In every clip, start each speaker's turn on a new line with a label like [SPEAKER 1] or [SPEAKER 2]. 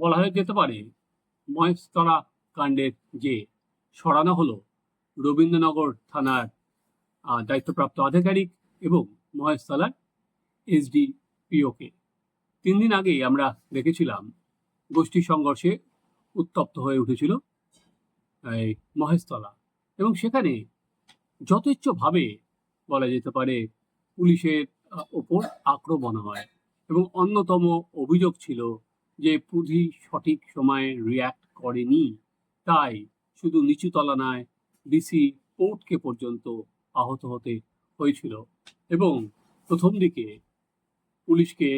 [SPEAKER 1] বলা হয়ে যেতে পারে। মহেশতলা কাণ্ডের যে সরানো হলো, রবীন্দ্রনগর থানার দায়িত্বপ্রাপ্ত আধিকারিক এবং মহেশতলার এসডিপিওকে। তিন দিন আগেই আমরা দেখেছিলাম, গোষ্ঠী সংঘর্ষে উত্তপ্ত হয়ে উঠেছিল এই মহেশতলা এবং সেখানে যথেচ্ছভাবে বলা যেতে পারে পুলিশের ওপর আক্রমণ হয় এবং অন্যতম অভিযোগ ছিল যে পুঁজি সঠিক সময়ে রিয়্যাক্ট করেনি, তাই শুধু নিচুতলা নয় ডিসি কোর্টকে পর্যন্ত আহত হতে হয়েছিল এবং প্রথম দিকে পুলিশকে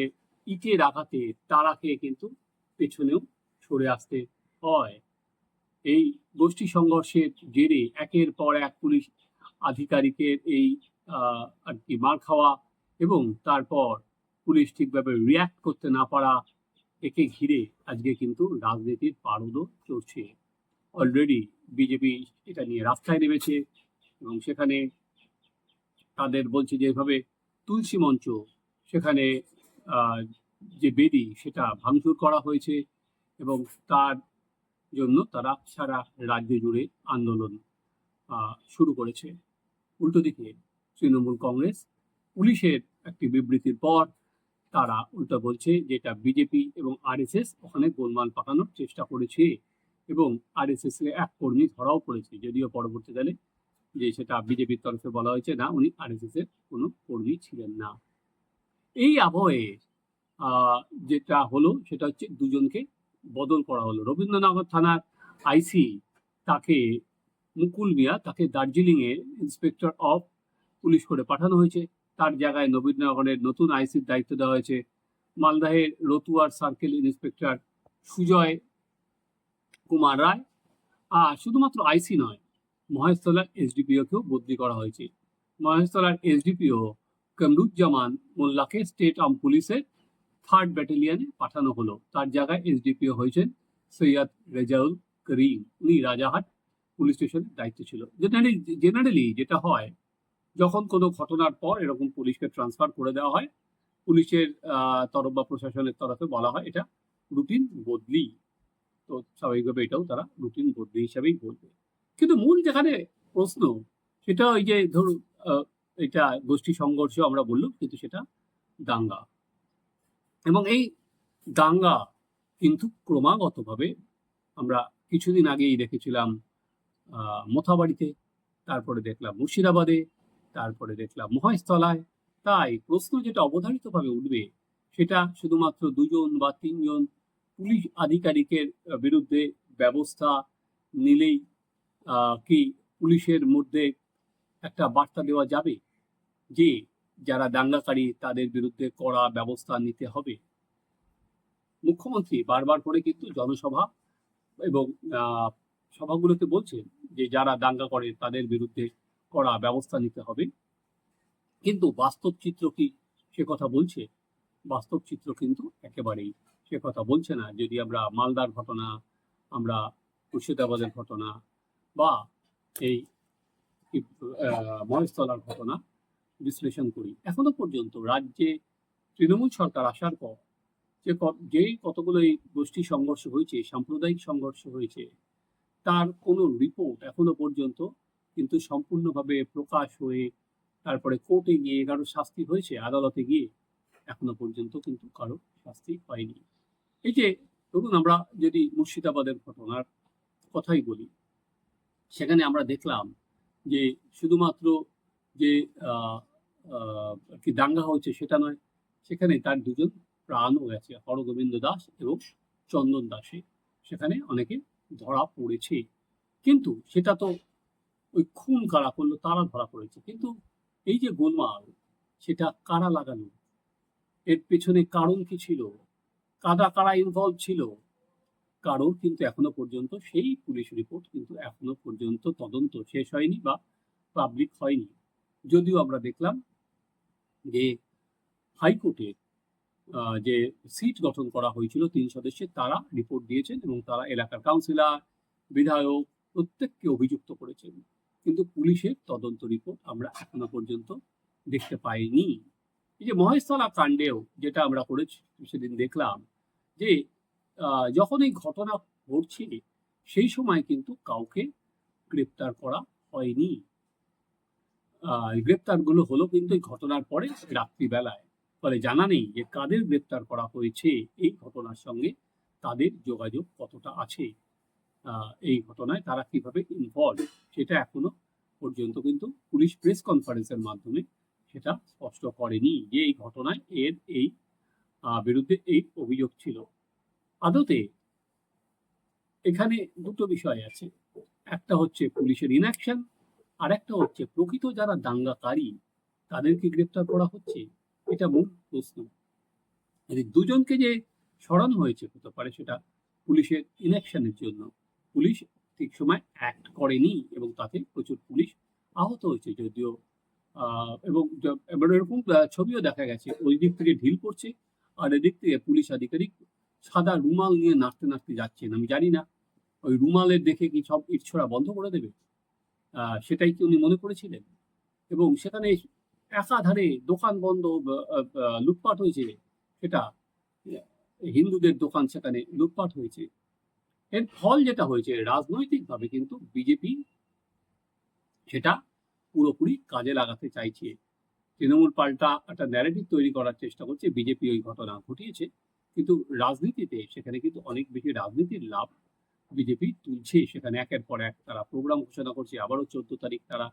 [SPEAKER 1] ইটের আঘাতে তাড়া খেয়ে কিন্তু পেছনেও সরে আসতে হয়। এই গোষ্ঠী সংঘর্ষের জেরে একের পর এক পুলিশ আধিকারিকের এই আর কি মার খাওয়া এবং তারপর পুলিশ ঠিকভাবে রিয়্যাক্ট করতে না পারা একে ঘিরে আজকে কিন্তু রাজনীতির পারদও চলছে। অলরেডি বিজেপি এটা নিয়ে রাস্তায় নেমেছে এবং সেখানে তাদের বলছে যে এভাবে তুলসী মঞ্চ, সেখানে যে বেদি, সেটা ভাঙচুর করা হয়েছে এবং তার জন্য তারা সারা রাজ্য জুড়ে আন্দোলন শুরু করেছে। উল্টো দিকে তৃণমূল কংগ্রেস পুলিশের একটি বিবৃতির পর তারা উল্টো বলছে যেটা বিজেপি এবং আরএসএস ওখানে গোলমাল পাকানোর চেষ্টা করেছে এবং আরএসএস এর এক কর্মী ধরাও পড়েছে। যদিও পরবর্তীকালে যে সেটা বিজেপির তরফে বলা হয়েছে না, উনি আরএসএস এর কোনো কর্মী ছিলেন না। এই আবহে যেটা হলো সেটা হচ্ছে দুজনকে বদল করা হলো। রবীন্দ্রনগর থানার আইসি তাকে, মুকুল মিয়া তাকে দার্জিলিং এ ইন্সপেক্টর অফ পুলিশ করে পাঠানো হয়েছে। তার জায়গায় নবীনগরের নতুন আইসির দায়িত্ব দেওয়া হয়েছে। মালদাহের রতুয়ার সার্কেল ইন্সপেক্টর সুজয় কুমার রায়। আর শুধুমাত্র আইসি নয়, মহেশতলার এসডিপিওকেও বদলি করা হয়েছে। মহেশতলার এসডিপিও কামরুজ্জামান মোল্লাকে স্টেট আর্ম পুলিশের থার্ড ব্যাটালিয়নে পাঠানো হলো। তার জায়গায় এসডিপিও হয়েছেন সৈয়দ রেজাউল করিম। উনি রাজাহাট পুলিশ স্টেশনের দায়িত্ব ছিল। জেনারেলি জেনারেলি যেটা হয় যখন কোনো ঘটনার পর এরকম পুলিশকে ট্রান্সফার করে দেওয়া হয়, পুলিশের তরফ বা প্রশাসনের তরফে বলা হয় এটা রুটিন বদলি। তো স্বাভাবিকভাবে এটাও তারা রুটিন বদলি হিসাবেই বলবে। কিন্তু মূল যেখানে প্রশ্ন, সেটা ওই যে ধরুন এটা গোষ্ঠী সংঘর্ষ আমরা বললাম, কিন্তু সেটা দাঙ্গা। এবং এই দাঙ্গা কিন্তু ক্রমাগতভাবে আমরা কিছুদিন আগেই দেখেছিলাম মোথাবাড়িতে, তারপরে দেখলাম মুর্শিদাবাদে তারপরে দেখলাম মহাস্থলায়। তাই প্রশ্ন যেটা অবধারিতভাবে উঠবে, সেটা শুধুমাত্র দুজন বা তিনজন পুলিশ আধিকারিকের বিরুদ্ধে ব্যবস্থা নিলেই কি পুলিশের মধ্যে একটা বার্তা দেওয়া যাবে যে, যারা দাঙ্গাকারী তাদের বিরুদ্ধে কড়া ব্যবস্থা নিতে হবে। মুখ্যমন্ত্রী বারবার করে কিন্তু জনসভা এবং সভাগুলোতে বলছেন যে, যারা দাঙ্গা করে তাদের বিরুদ্ধে কড়া ব্যবস্থা নিতে হবে। কিন্তু বাস্তব চিত্র কি সে কথা বলছে? বাস্তব চিত্র কিন্তু একেবারেই সে কথা বলছে না। যদি আমরা মালদার ঘটনা, আমরা মুর্শিদাবাদের ঘটনা বা এই মহেশতলার ঘটনা বিশ্লেষণ করি, এখনও পর্যন্ত রাজ্যে তৃণমূল সরকার আসার পর যে ক- যে কতগুলো এই গোষ্ঠী সংঘর্ষ হয়েছে, সাম্প্রদায়িক সংঘর্ষ হয়েছে, তার কোনো রিপোর্ট এখনও পর্যন্ত কিন্তু সম্পূর্ণভাবে প্রকাশ হয়ে তারপরে কোর্টে গিয়ে কারও শাস্তি হয়েছে, আদালতে গিয়ে এখনও পর্যন্ত কিন্তু কারও শাস্তি হয়নি। এই যে ধরুন আমরা যদি মুর্শিদাবাদের ঘটনার কথাই বলি, সেখানে আমরা দেখলাম যে শুধুমাত্র যে কি দাঙ্গা হয়েছে সেটা নয়, সেখানে তার দুজন প্রাণও গেছে, হরগোবিন্দ দাস এবং চন্দন দাসে। সেখানে অনেকে ধরা পড়েছে। কিন্তু সেটা তো ওই খুন কারা করল তারা ধরা পড়েছে। কিন্তু এই যে গোলমাল, সেটা কারা লাগানো এর পেছনে কারণ কি ছিল? কাদা কারা ইনভলভ ছিল? কারোর কিন্তু এখনও পর্যন্ত, সেই পুলিশ রিপোর্ট কিন্তু এখনও পর্যন্ত তদন্ত শেষ হয়নি বা পাবলিক হয়নি। যদিও আমরা দেখলাম যে হাইকোর্টের যে সিট গঠন করা হয়েছিল তিন সদস্যের, তারা রিপোর্ট দিয়েছেন এবং তারা এলাকার কাউন্সিলর বিধায়ক প্রত্যেককে অভিযুক্ত করেছেন। কিন্তু পুলিশের তদন্ত রিপোর্ট আমরা এখনও পর্যন্ত দেখতে পাইনি। এই যে মহেশতলা কাণ্ডেও যেটা আমরা করেছি, সেদিন দেখলাম যে যখন এই ঘটনা ঘটছে সেই সময় কিন্তু কাউকে গ্রেপ্তার করা হয়নি। গ্রেপ্তারগুলো হলো কিন্তু ঘটনার পরে রাত্রিবেলায়। ফলে জানা নেই যে কাদের গ্রেপ্তার করা হয়েছে, এই ঘটনার সঙ্গে তাদের যোগাযোগ কতটা আছে। এই ঘটনায় তারা কীভাবে ইনভলভ সেটা এখনও পর্যন্ত কিন্তু পুলিশ প্রেস কনফারেন্সের মাধ্যমে সেটা স্পষ্ট করেনি যে এই ঘটনায় এর এই বিরুদ্ধে এই অভিযোগ ছিল। আদতে এখানে দুটো বিষয় আছে। একটা হচ্ছে পুলিশের ইনঅ্যাকশন আর একটা হচ্ছে প্রকৃত যারা দাঙ্গাকারী, তাদেরকে গ্রেপ্তার করা হচ্ছে, এটা মূল প্রশ্ন। দুজনকে যে সরানো হয়েছে হতে পারে সেটা পুলিশের ইনঅ্যাকশনের জন্য। পুলিশ ঠিক সময় অ্যাক্ট করেনি এবং তাতে প্রচুর পুলিশ আহত হয়েছে যদিও এবং এবার এরকম ছবিও দেখা গেছে। ওই দিক থেকে ঢিল পড়ছে আর এদিক থেকে পুলিশ আধিকারিক সাদা রুমাল নিয়ে নাড়তে নাড়তে যাচ্ছেন। আমি জানি না, ওই রুমালের দেখে কি সব ইট ছোড়া বন্ধ করে দেবে? সেটাই কি উনি মনে করেছিলেন? এবং সেখানে একাধারে দোকান বন্ধ লুটপাট হয়েছে। সেটা হিন্দুদের দোকান সেখানে লুটপাট হয়েছে। এর ফল যেটা হয়েছে রাজনৈতিকভাবে কিন্তু বিজেপি সেটা পুরোপুরি কাজে লাগাতে চাইছে। তৃণমূল পাল্টা একটা ন্যারেটিভ তৈরি করার চেষ্টা করছে, বিজেপি ওই ঘটনা ঘটিয়েছে, কিন্তু রাজনীতিতে সেখানে কিন্তু অনেক বেশি রাজনীতির লাভ বিজেপি তুলছে। সেখানে একের পর এক তারা প্রোগ্রাম ঘোষণা করছে, আবারও চোদ্দ তারিখ তারা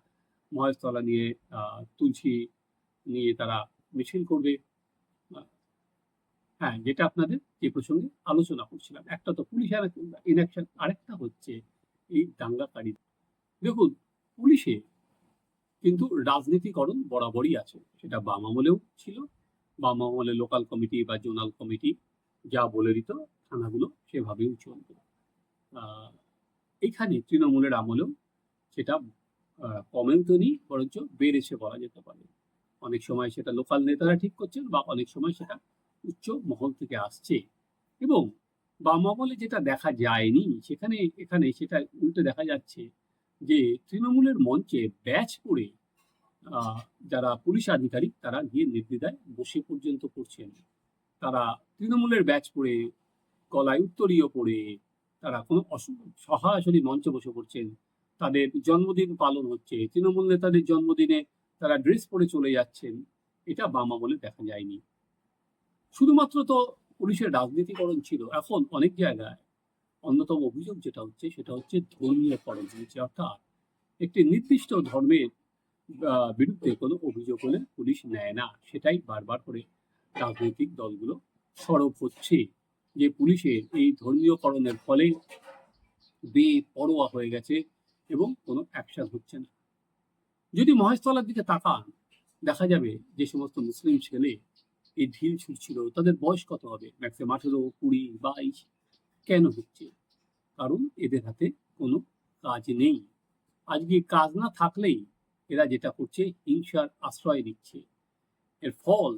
[SPEAKER 1] মহেশতলা নিয়ে তুলসী নিয়ে তারা মিছিল করবে। হ্যাঁ যেটা আপনাদের যে প্রসঙ্গে আলোচনা করছিলাম। একটা তো পুলিশ ইনঅ্যাকশন, আরেকটা হচ্ছে এই দাঙ্গাকারী। দেখুন, পুলিশে কিন্তু রাজনীতিকরণ বরাবরই আছে। সেটা বাম আমলেও ছিল। বাম আমলে লোকাল কমিটি বা জোনাল কমিটি যা বলে দিত, থানাগুলো সেভাবেই চলত। এখানে তৃণমূলের আমলেও সেটা তো নেই, বরঞ্চ বেড়েছে বলা যেতে পারে। অনেক সময় সেটা লোকাল নেতারা ঠিক করছেন বা অনেক সময় সেটা উচ্চ মহল থেকে আসছে। এবং বাম আমলে যেটা দেখা যায়নি সেখানে এখানে সেটা উল্টে দেখা যাচ্ছে যে তৃণমূলের মঞ্চে ব্যাচ আহ, যারা পুলিশ আধিকারিক তারা গিয়ে নির্দ্বিধায় বসে পর্যন্ত করছেন। তারা তৃণমূলের ব্যাচ পড়ে গলায় উত্তরীয় পড়ে তারা কোনো সরাসরি মঞ্চে বসে পড়ছেন। তাদের জন্মদিন পালন হচ্ছে। তৃণমূল নেতাদের জন্মদিনে তারা ড্রেস পরে চলে যাচ্ছেন। এটা বাম আমলে দেখা যায়নি। শুধুমাত্র তো পুলিশের রাজনীতিকরণ ছিল, এখন অনেক জায়গায় অন্যতম অভিযোগ যেটা হচ্ছে, সেটা হচ্ছে ধর্মীয়করণ হয়েছে। অর্থাৎ একটি নির্দিষ্ট ধর্মের বিরুদ্ধে কোনো অভিযোগ হলে পুলিশ নেয় না। সেটাই বারবার করে রাজনৈতিক দলগুলো সরব হচ্ছে যে পুলিশের এই ধর্মীয়করণের ফলে বেপরোয়া হয়ে গেছে এবং কোনো অ্যাকশন হচ্ছে না। যদি মহেশতলার দিকে তাকান, দেখা যাবে যে সমস্ত মুসলিম ছেলে এই ঢিল ছুটছিল। তাদের বয়স কত হবে? ম্যাক্সিমাম আঠেরো, কুড়ি, বাইশ? কেন হচ্ছে? কারণ এদের হাতে কোনো কাজ নেই। আজকে কাজ না থাকলেই এরা যেটা করছে, হিংসার আশ্রয় দিচ্ছে এর ফল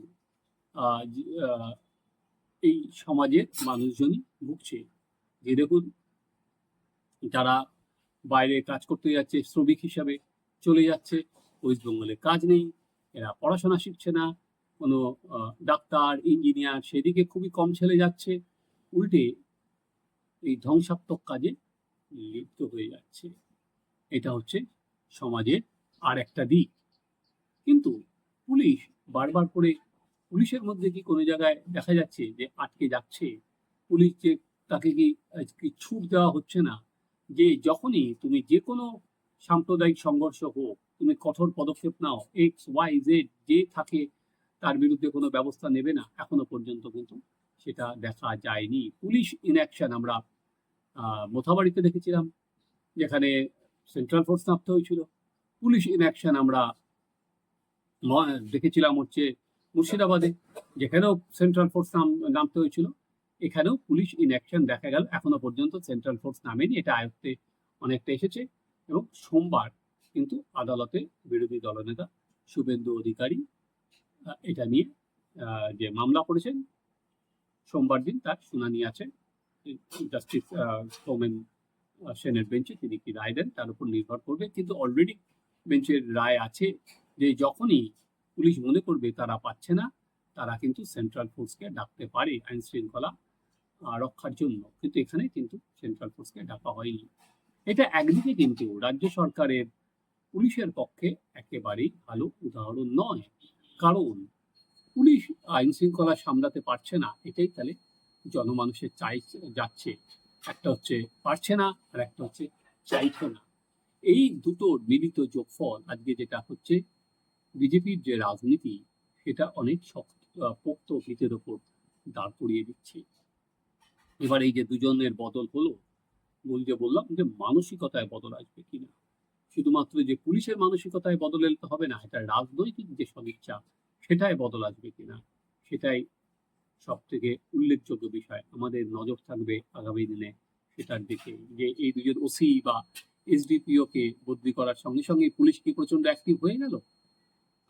[SPEAKER 1] এই সমাজের মানুষজনই ভুগছে। যে দেখুন, যারা বাইরে কাজ করতে যাচ্ছে, শ্রমিক হিসাবে চলে যাচ্ছে, ওয়েস্ট বেঙ্গলে কাজ নেই, এরা পড়াশোনা শিখছে না কোনো ডাক্তার ইঞ্জিনিয়ার সেদিকে খুবই কম ছেলে যাচ্ছে। উল্টে এই ধ্বংসাত্মক কাজে লিপ্ত হয়ে যাচ্ছে। এটা হচ্ছে সমাজের আর একটা দিক। কিন্তু পুলিশ বারবার করে পুলিশের মধ্যে কি কোনো জায়গায় দেখা যাচ্ছে যে আটকে যাচ্ছে? পুলিশ যে তাকে কি কি ছুট দেওয়া হচ্ছে না? যে যখনই তুমি যে কোনো সাম্প্রদায়িক সংঘর্ষ হোক, তুমি কঠোর পদক্ষেপ নাও এক্স ওয়াই জেড যে থাকে তার বিরুদ্ধে কোনো ব্যবস্থা নেবে না এখনও পর্যন্ত কিন্তু সেটা দেখা যায়নি। পুলিশ ইনঅ্যাকশন আমরা মোথাবাড়িতে দেখেছিলাম, যেখানে সেন্ট্রাল ফোর্স নামতে হয়েছিল। পুলিশ ইনঅ্যাকশন আমরা দেখেছিলাম হচ্ছে মুর্শিদাবাদে, যেখানেও সেন্ট্রাল ফোর্স নাম, নামতে হয়েছিল। এখানেও পুলিশ ইনঅ্যাকশন দেখা গেল, এখনও পর্যন্ত সেন্ট্রাল ফোর্স নামেনি। এটা আয়ত্তে অনেকটা এসেছে এবং সোমবার কিন্তু আদালতে বিরোধী দলনেতা শুভেন্দু অধিকারী এটা নিয়ে যে মামলা করেছেন, সোমবার দিন তার শুনানি আছে। জাস্টিস সৌমেন সেনের বেঞ্চে তিনি কি রায় দেন তার উপর নির্ভর করবে। কিন্তু অলরেডি বেঞ্চের রায় আছে যে যখনই পুলিশ মনে করবে তারা পাচ্ছে না, তারা কিন্তু সেন্ট্রাল ফোর্সকে ডাকতে পারে আইন শৃঙ্খলা রক্ষার জন্য। কিন্তু এখানে কিন্তু সেন্ট্রাল ফোর্সকে ডাকা হয়নি। এটা একদিকে কিন্তু রাজ্য সরকারের পুলিশের পক্ষে একেবারেই ভালো উদাহরণ নয়। কারণ পুলিশ আইন শৃঙ্খলা সামলাতে পারছে না, এটাই তাহলে জনমানুষের চাই যাচ্ছে। একটা হচ্ছে পারছে না, আর একটা হচ্ছে চাইছে না। এই দুটো মিলিত যোগফল আজকে যেটা হচ্ছে, বিজেপির যে রাজনীতি, সেটা অনেক শক্ত, পোক্ত ভিতের ওপর দাঁড় করিয়ে দিচ্ছে। এবার এই যে দুজনের বদল হলো বল যে বললাম যে মানসিকতায় বদল আসবে কিনা। শুধুমাত্র যে পুলিশের মানসিকতায় বদল এলে তো হবে না এটা রাজনৈতিক যে সদিচ্ছা সেটাই বদল আসবে কিনা, সেটাই সব থেকে উল্লেখযোগ্য বিষয়। আমাদের নজর থাকবে আগামী দিনে সেটার দিকে, যে এই দুজন ওসি বা এসডিপিও কে বদলি করার সঙ্গে সঙ্গে পুলিশ কি প্রচণ্ড অ্যাক্টিভ হয়ে গেল?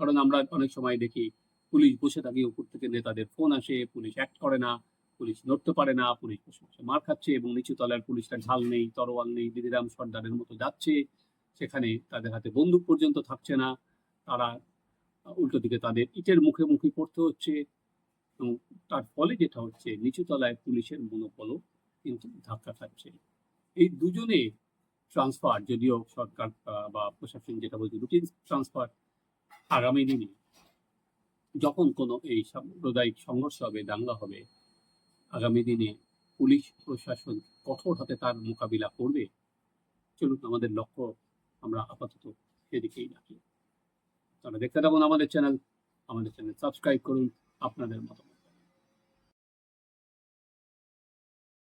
[SPEAKER 1] কারণ আমরা অনেক সময় দেখি পুলিশ বসে থাকে উপর থেকে নেতাদের ফোন আসে, পুলিশ অ্যাক্ট করে না, পুলিশ লড়তে পারে না, পুলিশ বসে মার খাচ্ছে এবং নিচু তলার পুলিশটা ঢাল নেই, তরোয়াল নেই, দিদিরাম সর্দারের মতো যাচ্ছে। সেখানে তাদের হাতে বন্দুক পর্যন্ত থাকছে না। তারা উল্টো দিকে তাদের ইটের মুখে মুখে পড়তে হচ্ছে এবং তার ফলে যেটা হচ্ছে নিচু তলায় পুলিশের মনোবলও কিন্তু ধাক্কা খাচ্ছে। এই দুজনে ট্রান্সফার যদিও সরকার বা প্রশাসন যেটা বলছে রুটিন ট্রান্সফার আগামী দিনে যখন কোনো এই সাম্প্রদায়িক সংঘর্ষ হবে, দাঙ্গা হবে, আগামী দিনে পুলিশ প্রশাসন কঠোর হাতে তার মোকাবিলা করবে, চলুন আমাদের লক্ষ্য আমরা আপাতত সেদিকেই রাখি। তাহলে দেখতে থাকুন আমাদের চ্যানেল। আমাদের চ্যানেল সাবস্ক্রাইব করুন আপনাদের মতামত।